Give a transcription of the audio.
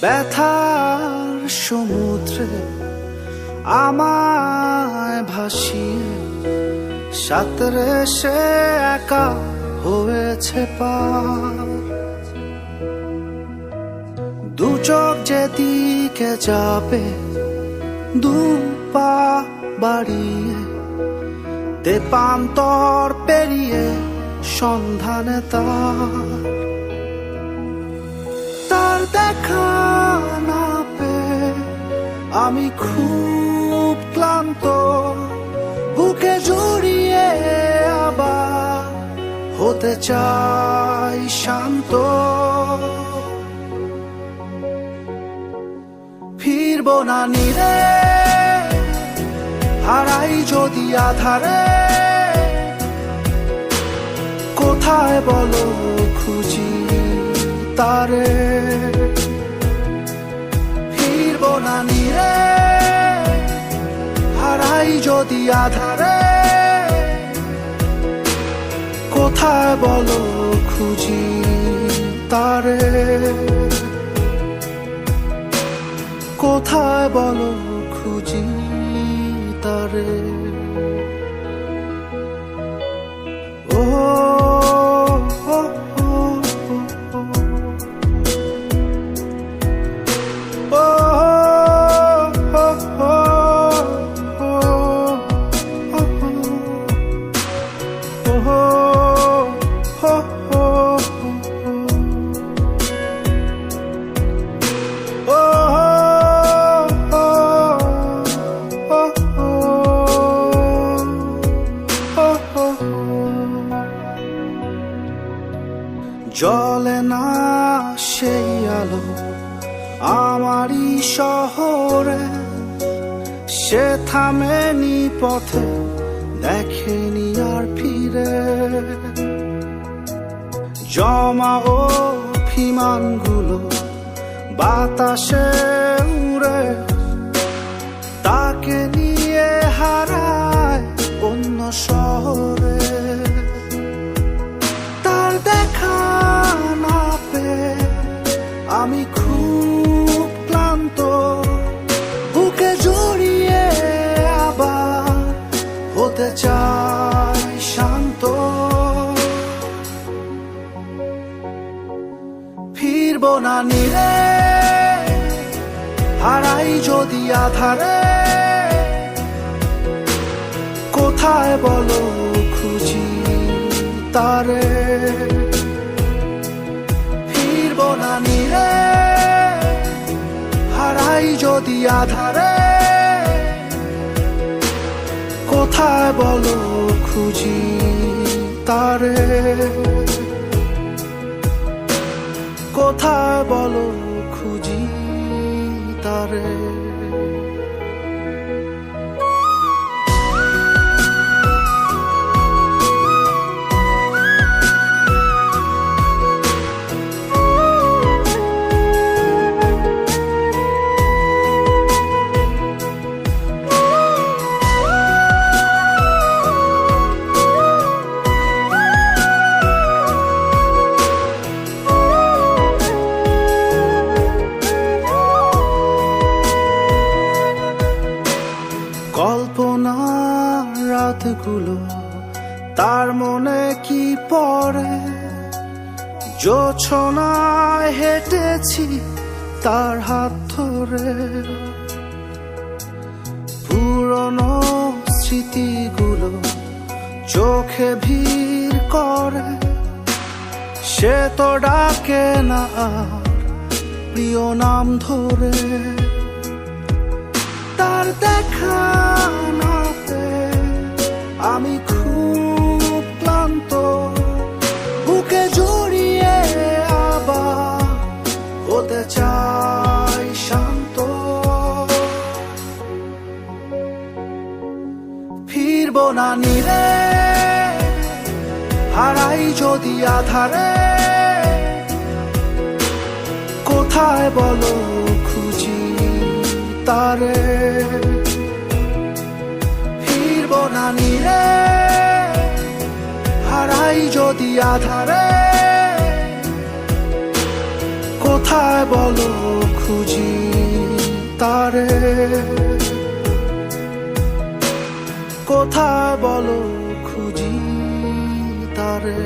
ব্যথার সমুদ্রে আমায় ভাসিয়ে সাঁতরে সে একা হয়েছে পার দু চোখ যেদিকে যাবে, দু পা বাড়িয়ে দেপান্তর পেরিয়ে সন্ধানে তার দেখা আমি খুব ক্লান্ত, বুকে জড়িয়ে আবার হতে চাই শান্ত। ফিরব না নিরে, হারাই যদি আধারে। কোথায় বলো খুঁজি তারে? যদি আধারে কোথায় বলো খুঁজি তারে? কোথায় বলো খুঁজি তারে? জলে না সেই আলো আমারই শহরে। সে থামেনি পথে, দেখেনি আর ফিরে। জমা ও অভিমানগুলো বাতাসে হতে চাই শান্ত। ফিরব না নিরে হারাই যদি আধারে। কোথায় বলো খুঁজি তারে। ফিরব না নিরে হারাই যদি আধারে। কোথায় বলো খুঁজি তারে। কোথায় বলো খুঁজি তারে। কি পড়ে জোছনায় হেঁটেছি তার হাত ধরে। পুরনো স্মৃতিগুলো চোখে ভিড় করে, সে তো ডাকে না প্রিয় নাম ধরে। তার দেখা না পেয়ে আমি খুব ক্লান্ত ফিরব না নিরে হারাই যদি আধারে, কোথায় বলো খুঁজি তারে? ফিরব না নিরে হারাই যদি আধারে, কোথায় বলো খুঁজি তারে? কোথায় বলো খুঁজি তারে।